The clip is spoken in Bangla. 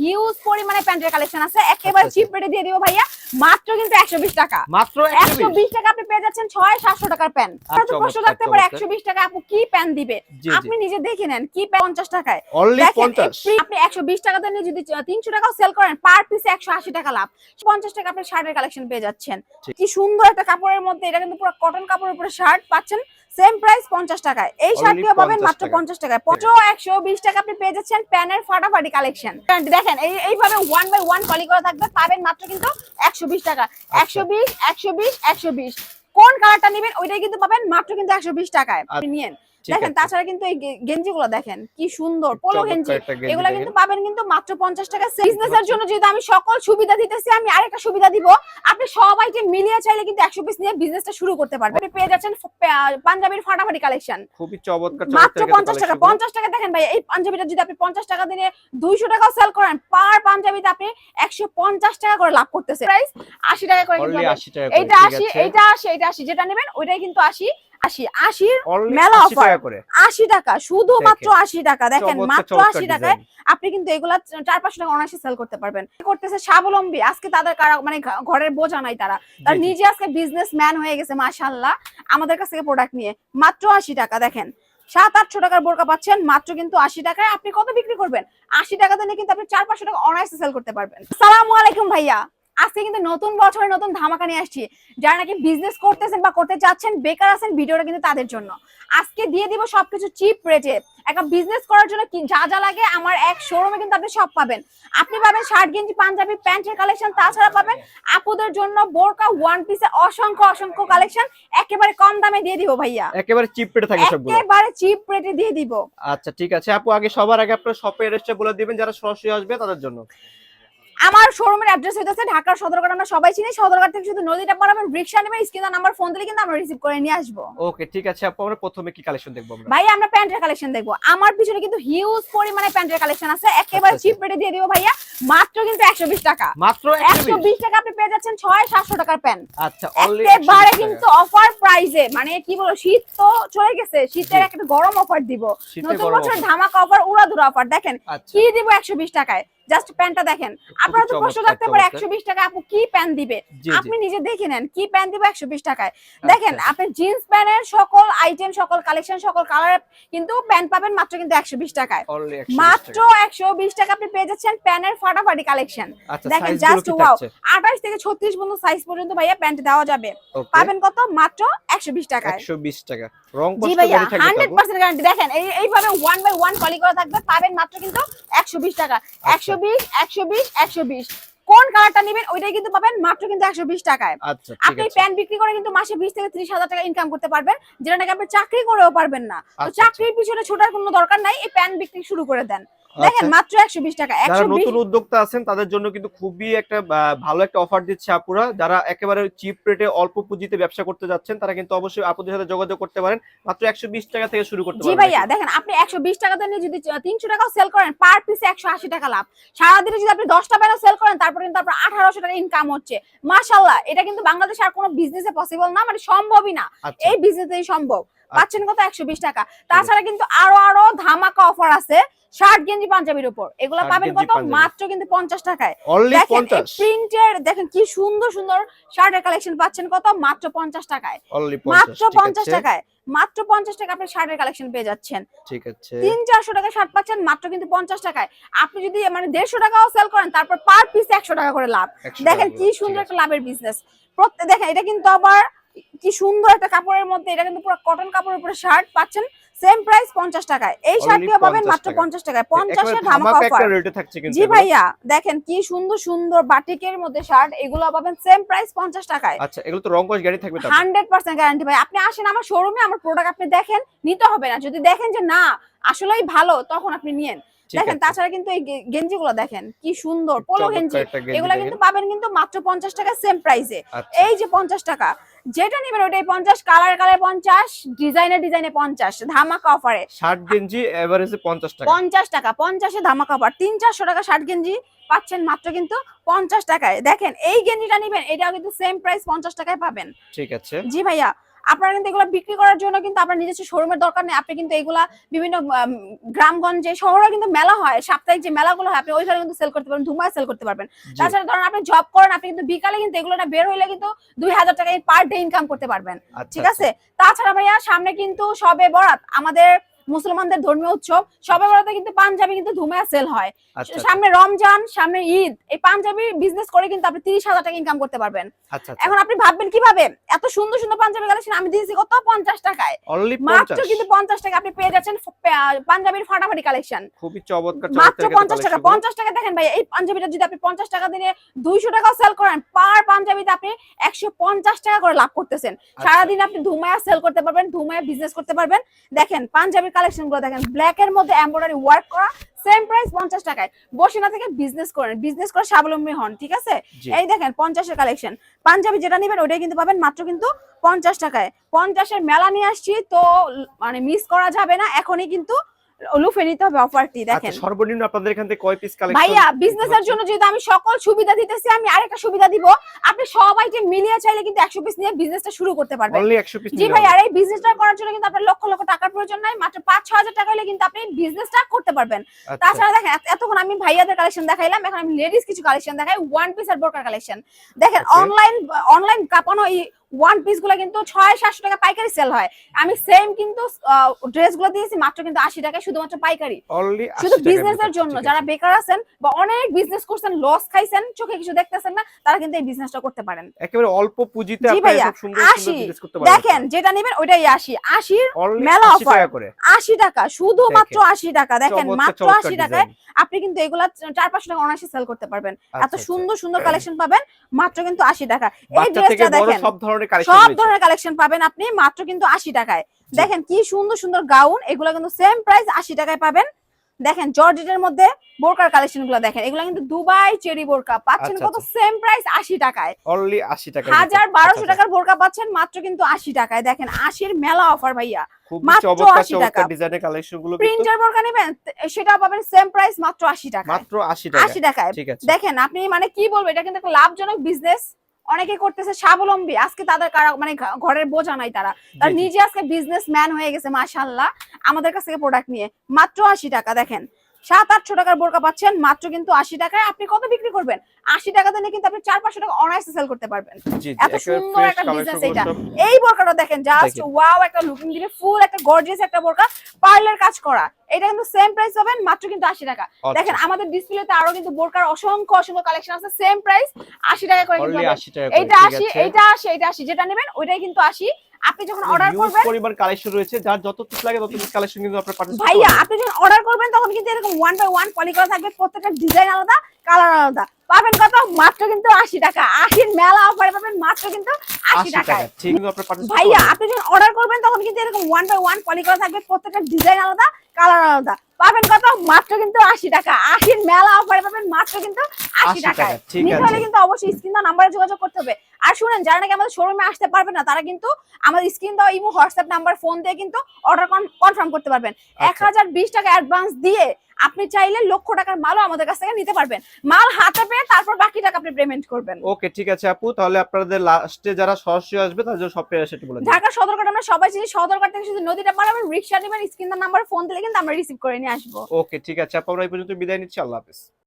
হিউজ পরিমাণে প্যান্টের কালেকশন আছে। একেবারে আচ্ছা, চিপ রেটে দিয়ে দিব ভাইয়া। মাত্র কিন্তু একশো বিশ টাকা। মাত্র একশো বিশ? টাকা আপনি পেয়ে যাচ্ছেন ছয় সাতশো টাকার প্যান্ট। আচ্ছা, প্রশ্ন চমৎকার, থাকতে পারে চমৎকার। একশো বিশ টাকা আপু কি প্যান্ট দিবে? আপনি নিজে দেখে নেন কি প্যান্ট পঞ্চাশ টাকায়? অনলি দেখেন, 50 আপনি একশো বিশ টাকা দিয়ে যদি তিনশো টাকাও সেল করেন পার পিসে একশো আশি টাকা লাভ। পঞ্চাশ টাকা আপনি শার্টের কালেকশন পেয়ে যাচ্ছেন। কি সুন্দর একটা কাপড়ের মধ্যে এটা কিন্তু পুরো কটন কাপড়ের উপরে শার্ট পাচ্ছেন। সেম প্রাইস পঞ্চাশ টাকায়। এই শার্টটিও পাবেন মাত্র। পঞ্চাশ টাকায়। পঞ্চ একশো বিশ টাকা আপনি পেয়ে যাচ্ছেন প্যানের ফাটাফাটি কালেকশন দেখেন এই এইভাবে ওয়ান বাই ওয়ান কলি করা থাকবে পাবেন মাত্র কিন্তু একশো বিশ টাকা। আচ্ছা। একশো বিশ একশো বিশ একশো বিশ। কোন কালারটা নেবেন ওইটাই কিন্তু পাবেন মাত্র কিন্তু একশো বিশ টাকায়। আপনি নিয়েন। দেখেন তাছাড়া কিন্তু এই গেঞ্জি গুলো দেখেন কি সুন্দর পোলো গেঞ্জি। এগুলা। কিন্তু পাবেন কিন্তু মাত্র পঞ্চাশ টাকা বিজনেসের জন্য। যেহেতু আমি সকল সুবিধা দিতেছি আমি আরেকটা সুবিধা দিব। আপনি সবাইকে মিলিয়ে চাইলে কিন্তু একশো পিস নিয়ে বিজনেসটা শুরু করতে পারবেন। আপনি পেয়ে যাচ্ছেন পাঞ্জাবির ফাটাফাটি কালেকশন খুবই চমৎকার মাত্র পঞ্চাশ টাকা পঞ্চাশ টাকা দেখেন ভাই এই পাঞ্জাবিটা যদি আপনি পঞ্চাশ টাকা দিয়ে দুইশো টাকাও সেল করেন পার পাঞ্জাবিতে আপনি একশো পঞ্চাশ টাকা করে লাভ করতেছে। প্রাইস আশি টাকা করে কিন্তু অনলি 80 এইটা আশি। এইটা আশি এইটা আশি যেটা নেবেন ওইটাই কিন্তু আশি। আশি আশির মেলা 80 offer। টাকা করে। আশি টাকা শুধুমাত্র আশি টাকা দেখেন মাত্র আশি টাকায় আপনি কিন্তু এগুলা চার পাঁচশো টাকা অনায়াসে সেল করতে পারবেন। করতেছে স্বাবলম্বী। আজকে তাদের কারা মানে ঘরের বোঝা নাই তারা। তার। নিজে আজকে বিজনেস ম্যান হয়ে গেছে মাশাল্লাহ আমাদের কাছ থেকে প্রোডাক্ট নিয়ে। মাত্র আশি টাকা দেখেন। সাত আটশো টাকার বোরকা পাচ্ছেন মাত্র কিন্তু আশি টাকায়। আপনি কত বিক্রি করবেন? আশি টাকা দিলে কিন্তু আপনি চার পাঁচশো টাকা অনায়াসে সেল করতে পারবেন। সালামু আলাইকুম ভাইয়া। আজকে কিন্তু নতুন বছরে নতুন ধামাকা নিয়ে আসছি। যারা নাকি বিজনেস করতেছেন বা করতে চাচ্ছেন বেকার আছেন ভিডিওটা কিন্তু তাদের জন্য। আজকে দিয়ে দিব সবকিছু চিপ রেটে একটা বিজনেস করার জন্য যা যা লাগে আমার এক শোরুমে কিন্তু আপনি সব পাবেন। আপনি পাবেন শার্ট গেঞ্জি পাঞ্জাবি প্যান্টের কালেকশন তাছাড়া পাবেন আপুদের জন্য বোরকা ওয়ান পিসে অসংখ্য অসংখ্য কালেকশন একেবারে কম দামে দিয়ে দিব ভাইয়া। একেবারে চিপ রেটে থাকে সবগুলো। একেবারে চিপ রেটে দিয়ে দিব। আচ্ছা ঠিক আছে। আপু আগে সবার আগে আপনার শপের অ্যাড্রেসটা বলে দিবেন যারা সরাসরি আসবে তাদের জন্য। আমার শোরুমের অ্যাড্রেস হইতেছে ঢাকার সদরঘাট আমরা সবাই চিনি। সদরঘাট থেকে শুধু নদীটা পারাবেন রিক্সা নেবেন স্ক্রিনে নাম্বার ফোন দিলে কিন্তু আমরা রিসিভ করে নিয়ে আসব। ওকে ঠিক আছে আপু আমরা প্রথমে কি কালেকশন দেখব আমরা? ভাই আমরা প্যান্টের কালেকশন দেখব। আমার পিছনে কিন্তু হিউজ পরিমাণে প্যান্টের কালেকশন আছে। একেবারে আচ্ছা, চিপ রেটে দিয়ে দিব ভাইয়া। মাত্র কিন্তু একশো বিশ টাকা। মাত্র একশো 120 বিশ টাকা আপনি পেয়ে যাচ্ছেন ছয় সাতশো টাকার প্যান্ট। আচ্ছা একেবারে কিন্তু অফার প্রাইজে মানে কি বলব শীত তো চলে গেছে। শীতের। একটা গরম অফার দিব। নতুন বছর ধামাকা অফার উড়াধুরা অফার দেখেন আচ্ছা। কি দিব একশো বিশ টাকায়? জাস্ট প্যান্টটা দেখেন। আপনারা তো প্রশ্ন থাকতে পারে একশো বিশ টাকা আপু কি প্যান্ট দিবে? আপনি নিজে দেখে নেন কি প্যান্ট দিব একশো বিশ টাকায়? দেখেন আচ্ছা। আপনি জিন্স প্যান্টের সকল আইটেম সকল কালেকশন সকল কালার কিন্তু প্যান্ট পাবেন মাত্র কিন্তু একশো বিশ টাকায়। মাত্র একশো বিশ টাকা আপনি পেয়ে যাচ্ছেন প্যানের ফাটাফাটি কালেকশন আচ্ছা দেখেন জাস্ট ওয়াও আঠাশ থেকে ছত্রিশ পর্যন্ত সাইজ পর্যন্ত ভাইয়া প্যান্ট দেওয়া যাবে। পাবেন কত? মাত্র একশো বিশ টাকায়। 120 টাকা। রং জি কষ্ট ভাইয়া হান্ড্রেড পার্সেন্ট গ্যারান্টি দেখেন এইভাবে ওয়ান বাই ওয়ান কলি করা থাকবে পাবেন মাত্র কিন্তু একশো বিশ টাকা। আচ্ছা। একশো বিশ একশো বিশ একশো বিশ। কোন কালারটা নেবেন ওইটাই কিন্তু পাবেন মাত্র কিন্তু একশো বিশ টাকায়। আচ্ছা আপনি প্যান্ট বিক্রি করে কিন্তু মাসে বিশ থেকে ত্রিশ হাজার টাকা ইনকাম করতে পারবেন যেটা নাকি আপনি চাকরি করেও পারবেন না। তো আচ্ছা, চাকরির পিছনে ছোটার কোনো দরকার নাই এই প্যান্ট বিক্রি শুরু করে দেন। দেখেন আচ্ছা। মাত্র একশো বিশ টাকা যারা নতুন উদ্যোক্তা আছেন তাদের জন্য কিন্তু খুবই একটা ভালো একটা অফার দিচ্ছে আপুরা। যারা একেবারে চিপ রেটে অল্প পুঁজিতে ব্যবসা করতে যাচ্ছেন তারা কিন্তু অবশ্যই আপুদের সাথে যোগাযোগ করতে পারেন। মাত্র একশো বিশ টাকা থেকে শুরু করতে জি ভাইয়া দেখেন আপনি একশো বিশ টাকা দিয়ে যদি তিনশো টাকাও সেল করেন পার পিসে একশো আশি টাকা লাভ। সারাদিনে যদি আপনি দশটা ব্যানও সেল করেন তারপরে কিন্তু আপনার আঠারোশো টাকা ইনকাম হচ্ছে। মাশাল্লাহ এটা কিন্তু বাংলাদেশে আর কোনো বিজনেসে পসিবল না মানে সম্ভবই না। আচ্ছা। এই বিজনেসেই সম্ভব। পাচ্ছেন কত? একশো বিশ টাকা। তাছাড়া কিন্তু আরও আরও ধামাকা অফার আছে। শার্ট গেঞ্জি পাঞ্জাবির উপর। এগুলো পাবেন কত? মাত্র কিন্তু পঞ্চাশ টাকায়। প্রিন্টের দেখেন কি সুন্দর সুন্দর শার্টের কালেকশন পাচ্ছেন কত? মাত্র পঞ্চাশ টাকায়। মাত্র পঞ্চাশ টাকায়। মাত্র পঞ্চাশ টাকা আপনি শার্টের কালেকশন পেয়ে যাচ্ছেন। ঠিক আছে। তিন চারশো টাকা শার্ট পাচ্ছেন মাত্র কিন্তু পঞ্চাশ টাকায়। আপনি যদি মানে দেড়শো টাকাও সেল করেন তারপর পার পিস একশো টাকা করে লাভ। দেখেন কি সুন্দর একটা লাভের বিজনেস প্রত্যেক দেখেন এটা কিন্তু আবার কি সুন্দর একটা কাপড়ের মধ্যে এটা কিন্তু পুরো কটন কাপড়ের উপরে শার্ট পাচ্ছেন। সেম প্রাইস পঞ্চাশ টাকায়। এই শার্টটিও পাবেন মাত্র টাকা। পঞ্চাশ টাকায়। আছে। পঞ্চাশের একেবারে ধামাকা অফার জি ভাইয়া দেখেন কি সুন্দর সুন্দর বাটিকের মধ্যে শার্ট এগুলো পাবেন সেম প্রাইস পঞ্চাশ টাকায়। আচ্ছা এগুলো তো রং কস গাড়ি থাকবে তারপর হান্ড্রেড পার্সেন্ট গ্যারান্টি ভাই। আপনি আসেন আমার শোরুমে আমার প্রোডাক্ট আপনি দেখেন নিতে হবে না। যদি দেখেন যে না আসলেই ভালো তখন আপনি নিয়েন। দেখেন তাছাড়া কিন্তু এই গেঞ্জি গুলো দেখেন কি সুন্দর পোলো গেঞ্জি। এগুলা কিন্তু পাবেন কিন্তু মাত্র পঞ্চাশ টাকা সেম প্রাইসে এই যে পঞ্চাশ টাকা যেটা নেবেন ওটাই পঞ্চাশ কালার কালার পঞ্চাশ ডিজাইনের ডিজাইনে পঞ্চাশ ধামাকা অফারে ষাট গেঞ্জি এভারেজে পঞ্চাশ টাকা। পঞ্চাশ টাকা পঞ্চাশে ধামাকা অফার তিন চারশো টাকা ষাট গেঞ্জি পাচ্ছেন মাত্র কিন্তু পঞ্চাশ টাকায়। দেখেন এই গেঞ্জিটা নিবেন এটাও কিন্তু সেম প্রাইস পঞ্চাশ টাকায় পাবেন। ঠিক আছে। জি ভাইয়া আপনারা কিন্তু এগুলো বিক্রি করার জন্য কিন্তু আপনার নিজস্ব শোরুমের দরকার নেই। আপনি কিন্তু এগুলা বিভিন্ন গ্রামগঞ্জে শহরে কিন্তু মেলা হয়। সাপ্তাহিক যে মেলাগুলো হয় আপনি ওইখানে কিন্তু সেল করতে পারবেন ধুমায় সেল করতে পারবেন। তাছাড়া ধরেন আপনি জব করেন আপনি কিন্তু বিকালে কিন্তু এগুলো না বের হইলে কিন্তু দুই হাজার টাকা পার ডে ইনকাম করতে পারবেন। আচ্ছা, ঠিক আছে? তাছাড়া ভাইয়া সামনে কিন্তু সবে বরাত আমাদের মুসলমানদের ধর্মীয় উৎসব সবে বরাতে কিন্তু পাঞ্জাবি কিন্তু ধুমায় সেল হয়। আচ্ছা, আচ্ছা, সামনে রমজান সামনে ঈদ এই পাঞ্জাবি বিজনেস করে কিন্তু আপনি তিরিশ হাজার টাকা ইনকাম করতে পারবেন। আচ্ছা। এখন আপনি ভাববেন কীভাবে? এত সুন্দর সুন্দর পাঞ্জাবি কালেকশন আমি দিয়েছি কত? পঞ্চাশ টাকায়। মাত্র কিন্তু পঞ্চাশ টাকা আপনি পেয়ে যাচ্ছেন পাঞ্জাবির ফাটাফাটি কালেকশন। খুবই চমৎকার মাত্র পঞ্চাশ টাকা। পঞ্চাশ টাকা দেখেন ভাই এই পাঞ্জাবিটা যদি আপনি পঞ্চাশ টাকা দিয়ে দুইশো টাকা সেল করেন পার পাঞ্জাবিতে আপনি একশো পঞ্চাশ টাকা করে লাভ করতেছেন। সারাদিন আপনি ধুমায়া সেল করতে পারবেন ধুমায়া বিজনেস করতে পারবেন। দেখেন পাঞ্জাবির কালেকশনগুলো দেখেন ব্ল্যাক এর মধ্যে এমব্রয়ডারি ওয়ার্ক করা সেম প্রাইস পঞ্চাশ টাকায়। বসে না থেকে বিজনেস করেন বিজনেস করে স্বাবলম্বী হন ঠিক আছে? এই দেখেন পঞ্চাশের কালেকশন পাঞ্জাবি যেটা নেবেন ওটাই কিন্তু পাবেন মাত্র কিন্তু পঞ্চাশ টাকায়। পঞ্চাশের মেলা নিয়ে আসছি তো মানে মিস করা যাবে না এখনই কিন্তু লুফে নিতে হবে অফারটি আচ্ছা দেখেন। সর্বনিম্ন আপনাদের এখান থেকে কয় পিস কালেকশন ভাইয়া বিজনেসের জন্য যেহেতু আমি সকল সুবিধা দিতেছি আমি আরেকটা সুবিধা দিব। আপনি সবাইকে মিলিয়ে চাইলে কিন্তু একশো পিস নিয়ে বিজনেসটা শুরু করতে পারবেন। অনলি 100 পিস জি ভাই আর এই বিজনেসটা করার জন্য কিন্তু আপনার লক্ষ লক্ষ টাকার প্রয়োজন নাই মাত্র পাঁচ ছ হাজার টাকা হলে কিন্তু আপনি বিজনেসটা করতে পারবেন। আচ্ছা। তাছাড়া দেখেন এতক্ষণ আমি ভাইয়াদের কালেকশন দেখাইলাম এখন আমি লেডিস কিছু কালেকশন দেখাই ওয়ান পিস আর বোরকার কালেকশন দেখেন অনলাইন অনলাইন কাপানো এই ওয়ান পিসগুলো কিন্তু ছয় সাতশো টাকা পাইকারি সেল হয়। আমি সেম কিন্তু ড্রেসগুলো দিয়েছি মাত্র কিন্তু আশি টাকায় শুধুমাত্র পাইকারি। শুধু বিজনেস এর জন্য যারা বেকার আছেন বা অনেক বিজনেস করছেন লস খাইছেন চোখে কিছু দেখতেছেন না তারা কিন্তু এই বিজনেসটা করতে পারেন। একেবারে অল্প পুঁজিতে আশি। দেখেন যেটা নেবেন ওইটাই আশি। আশির মেলা 80 offer। টাকা করে। আশি টাকা শুধুমাত্র আশি টাকা দেখেন মাত্র আশি টাকায় আপনি কিন্তু এগুলা চার পাঁচশো টাকা অনায়াসে সেল করতে পারবেন। এত আচ্ছা। সুন্দর সুন্দর কালেকশন পাবেন মাত্র কিন্তু আশি টাকা। এই ড্রেসটা দেখেন। সব ধরনের কালেকশন সব ধরনের কালেকশন পাবেন আপনি মাত্র কিন্তু আশি টাকায়। দেখেন কি সুন্দর সুন্দর গাউন এগুলো কিন্তু সেম প্রাইস আশি টাকায় পাবেন। দেখেন জর্জেটের মধ্যে বোরকার কালেকশনগুলো দেখেন এগুলো কিন্তু দুবাই চেরি বোরকা পাচ্ছেন আচ্ছা, কত? সেম প্রাইস আশি টাকায়। অনলি 80 টাকা হাজার বারোশো টাকার বোরকা পাচ্ছেন মাত্র কিন্তু আশি টাকায়। দেখেন আশির মেলা অফার ভাইয়া 80 আশি 80 আশি দেখেন আপনি মানে কি বলব এটা কিন্তু একটা লাভজনক বিজনেস অনেকে করতেছে স্বাবলম্বী আজকে তাদের কারা মানে ঘরের বোঝা নাই তারা। তার। নিজে আজকে বিজনেস ম্যান হয়ে গেছে মাসাল্লাহ আমাদের কাছ থেকে প্রোডাক্ট নিয়ে। মাত্র আশি টাকা দেখেন। সাত আটশো টাকার বোরকা পাচ্ছেন মাত্র কিন্তু আশি টাকায়। আপনি কত বিক্রি করবেন? আশি টাকা দিলে কিন্তু আপনি চার পাঁচশো টাকা অনায়াসে সেল করতে পারবেন। এত সুন্দর একটা business এটা। এই বোরকাটা দেখেন জাস্ট ওয়াও একটা লুকিং দিলে ফুল একটা গর্জিয়াস একটা বোরকা পার্লার কাজ করা। এটা কিন্তু সেম প্রাইস পাবেন মাত্র কিন্তু আশি টাকা। আচ্ছা, দেখেন আমাদের ডিসপ্লেতে আরও কিন্তু বোরকার অসংখ্য অসংখ্য কালেকশন আছে সেম প্রাইস আশি টাকা করে কিন্তু only পাবেন। 80 টাকা করে, এইটা আছে। এইটা আসি এইটা আসি যেটা নেবেন ওইটাই কিন্তু আসি আপনি যখন অর্ডার করবেন কালেকশন রয়েছে যার যত পিস লাগে তত পিস কালেকশন কিন্তু আপনার পাঠাতে ভাইয়া আপনি যখন অর্ডার করবেন তখন কিন্তু এরকম ওয়ান বাই ওয়ান পলি করা থাকবে প্রত্যেকটা ডিজাইন আলাদা কালার আলাদা। পাবেন কত? মাত্র কিন্তু আশি টাকা। আশির মেলা অফারে পাবেন মাত্র কিন্তু 80 টাকা। ঠিক কিন্তু আপনার পাঠাতে ভাইয়া আপনি যখন অর্ডার করবেন তখন কিন্তু এরকম ওয়ান বাই ওয়ান পলি করা থাকবে প্রত্যেকটা ডিজাইন আলাদা কালার আলাদা। পাবেন কত? মাত্র কিন্তু আশি টাকা। আশির মেলা অফারে পাবেন মাত্র কিন্তু আশি 80 টাকায়। টাকা, নিতে হলে কিন্তু অবশ্যই স্ক্রিন দা নাম্বারে যোগাযোগ করতে হবে। আর শুনেন যারা নাকি আমাদের শোরুমে আসতে পারবেন না তারা কিন্তু আমাদের স্ক্রিন দেওয়া ইমো হোয়াটসঅ্যাপ নাম্বার ফোন দিয়ে কিন্তু অর্ডার কনফার্ম করতে পারবেন। এক আচ্ছা। হাজার বিশ টাকা অ্যাডভান্স দিয়ে আপনি চাইলে লক্ষ টাকার মালও আমাদের কাছ থেকে নিতে পারবেন। মাল হাতে পেয়ে তারপর বাকি টাকা আপনি পেমেন্ট করবেন। ওকে ঠিক আছে আপু। তাহলে আপনাদের লাস্টে যারা সরাসরি আসবে তাদের জন্য সব পেয়ে সেটা বলে ঢাকা সদরঘাট আমরা সবাই চিনি। সদরঘাট থেকে শুধু নদীটা পার আমরা রিকশা নেবেন স্ক্রিন নাম্বার ফোন দিলে কিন্তু আমরা রিসিভ করে নিয়ে আসব। ওকে ঠিক আছে আপু। আমরা এই পর্যন্ত বিদায় নিচ্ছি। আল্লাহ হাফেজ।